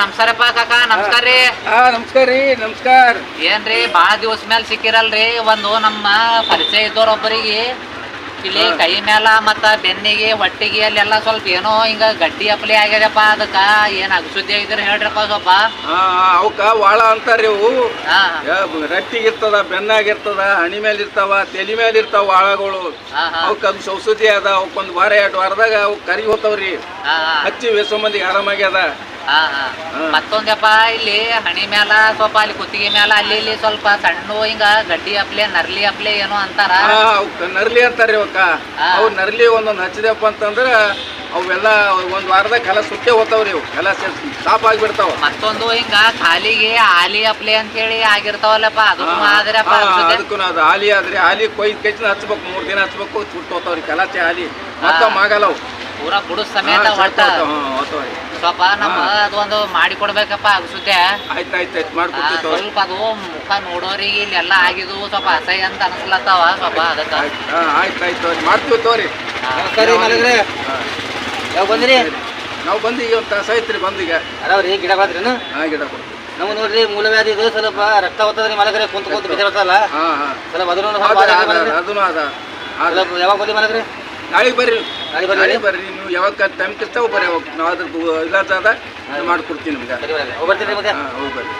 ನಮಸ್ಕಾರಪ್ಪ ಕಾಕ ನಮಸ್ಕಾರ ರೀ ಹಾ ನಮಸ್ಕಾರ. ರೀ ನಮಸ್ಕಾರ ಏನ್ರಿ ಭಾಳ ದಿವಸ ಮೇಲೆ ಸಿಕ್ಕಿರಲ್ರಿ ಒಂದು ನಮ್ಮ ಪರಿಚಯ ಇದ್ದವ್ರೊಬ್ಬರಿಗೆ ಇಲ್ಲಿ ಕೈ ಮ್ಯಾಲ ಮತ್ತ ಬೆನ್ನಿಗೆ ಹೊಟ್ಟಿಗೆ ಅಲ್ಲೆಲ್ಲ ಸ್ವಲ್ಪ ಏನೋ ಹಿಂಗ ಗಡ್ಡಿ ಅಪ್ಲಿ ಆಗ್ಯದಪ್ಪ ಅದಕ್ಕ ಏನ್ ಅಗಸುದ್ದಿ ಆಗಿದ್ರೆ ಹೇಳ್ರಪ್ಪ ಸ್ವಲ್ಪ. ಅವಕ್ಕ ವಾಳ ಅಂತಾರ್ರಿ ಅವು. ರಟ್ಟಿಗಿರ್ತದ ಬೆನ್ನಾಗಿರ್ತದ ಹಣಿ ಮೇಲೆ ಇರ್ತಾವ ತಲೆ ಮೇಲೆ ಇರ್ತಾವ ವಾಳಗಳು. ಅವಕ್ಕ ಅದು ಸೌಸುದ್ದಿ ಅದ ಅವಕ್ಕೊಂದ್ ವಾರ ಎರಡು ವಾರದಾಗ ಅವು ಕರಿ ಹೋತಾವ್ರಿ. ಹಚ್ಚಿ ವೇಸೋ ಮಂದಿಗೆ ಆರಾಮಾಗ್ಯದ. ಹಾ ಹಾ. ಮತ್ತೊಂದಪ್ಪ ಇಲ್ಲಿ ಹಣಿ ಮ್ಯಾಲ ಸ್ವಲ್ಪ ಅಲ್ಲಿ ಕುತ್ತಿಗೆ ಮ್ಯಾಲ ಅಲ್ಲಿ ಇಲ್ಲಿ ಸ್ವಲ್ಪ ಸಣ್ಣ ಹಿಂಗ ಗಡ್ಡಿ ಅಪ್ಲೆ ನರ್ಲಿ ಅಪ್ಲೆ ಏನೋ ಅಂತಾರ. ನರ್ಲಿ ಅಂತಾರ್ರಿ ಅವಕ್ಕ. ಅವು ನರ್ಲಿ ಒಂದೊಂದ್ ಹಚ್ಚಿದಪ್ಪ ಅಂತಂದ್ರ ಅವೆಲ್ಲ ಒಂದ್ ವಾರದಾಗ ಕಲ ಸುಟ್ಟೆ ಹೋಗ್ತಾವ್ರಿ ಅವು ಕಲ ಸಾಪ್ ಆಗ್ಬಿಡ್ತಾವ. ಮತ್ತೊಂದು ಹಿಂಗ ಖಾಲಿಗೆ ಆಲಿ ಅಪ್ಲೆ ಅಂತ ಹೇಳಿ ಆಗಿರ್ತಾವಲ್ಲಪ್ಪ ಅದು ಆದ್ರಪ್ಪ ಅನ್ಸುತ್ತೆ. ಅದಕ್ಕೂ ಅದು ಆಲಿ ಆದ್ರಿ ಆಲಿ ಕೊಯ್ದು ಕೆಚ್ಚಿನ ಹಚ್ಬೇಕು ಮೂರ್ ದಿನ ಹಚ್ಬೇಕು ಸುಟ್ಟು ಹೋಗ್ತಾವ್ರಿ ಕಲಾಚೆ ಆಲಿ ಮತ್ತ ಮಾಗಲ್ಲವು. ಪೂರಾ ಬುಡು ಸಮೇತ ಒಟ್ಟ ಸ್ವಲ್ಪ ನಮ್ಮ ಅದೊಂದು ಮಾಡಿ ಕೊಡ್ಬೇಕಪ್ಪ ಅಗಸುದ್ದೆ ಆಯ್ತು ಆಯ್ತು ಆಯ್ತು ಆ, ಸ್ವಲ್ಪ ಅದು ಮುಖ ನೋಡೋರಿಗೆ ಇಲ್ಲೆಲ್ಲ ಆಗಿದ್ವು ಸ್ವಲ್ಪ ಅಸಹ್ಯ ಅಂತ ಅನ್ಸ್ಲತ್ತಾವ ಸ್ವಲ್ಪ ಅದಕ್ಕೆ. ಆಯ್ತು ಹಾ ಆಯ್ತು ಆಯ್ತು ತಗೋರಿ ಮಾಡ್ತೀವಿ ತಗೋರಿ. ನಮಸ್ಕಾರ ರೀ ಮಲಗ್ರೆ. ಹಾ, ಯಾವ ಬಂದ್ರಿ? ಸರಿ. ನಾವು ಬಂದು ಈಗ ಒಂದು ತಾಸ ಐತ್ರಿ ಬಂದೀಗ ಅದಾವ್ರಿ ಗಿಡ ಬಾದ್ರಿನ? ಹಾ ಗಿಡ ಕೊಡ್ತೀವಿ ನಮ್ಗೆ ನೋಡ್ರಿ ಮೂಲವ್ಯಾಧಿ ಇದು ಸ್ವಲ್ಪ ರಕ್ತ ಹೋಗ್ತದ್ರಿ ಮಲಗ್ರೆ ಕುಂತ ಕುಂತ ಬಿದ್ದಿರತ್ತಲ್ಲ ಹಾಂ ಹಾ. ಸ್ವಲ್ಪ ಅದನ್ನು ಅದ ಸ್ವಲ್ಪ ಅದ, ಮಲಗ್ರೆ. ಅದೂ ಅದ ಅದ. ಯಾವಾಗ ಬಂದಿ ಮಲಗ್ರೆ? ನಾಳೆಗೆ ಬರ್ರಿ. ನಾಳೆಗ್ ಬರ್ರಿ? ನೀವು ಯಾವಾಗ ಟೈಮ್ ಕಿರ್ತಾವ ಬರ್ರಿ ಅವಾಗ ನಾವು ಅದ್ರ ಇಲಾಜ ಮಾಡ್ಕೊಡ್ತೀನಿ ನಿಮ್ಗೆ. ಹೋಗಿ ಬರ್ರಿ.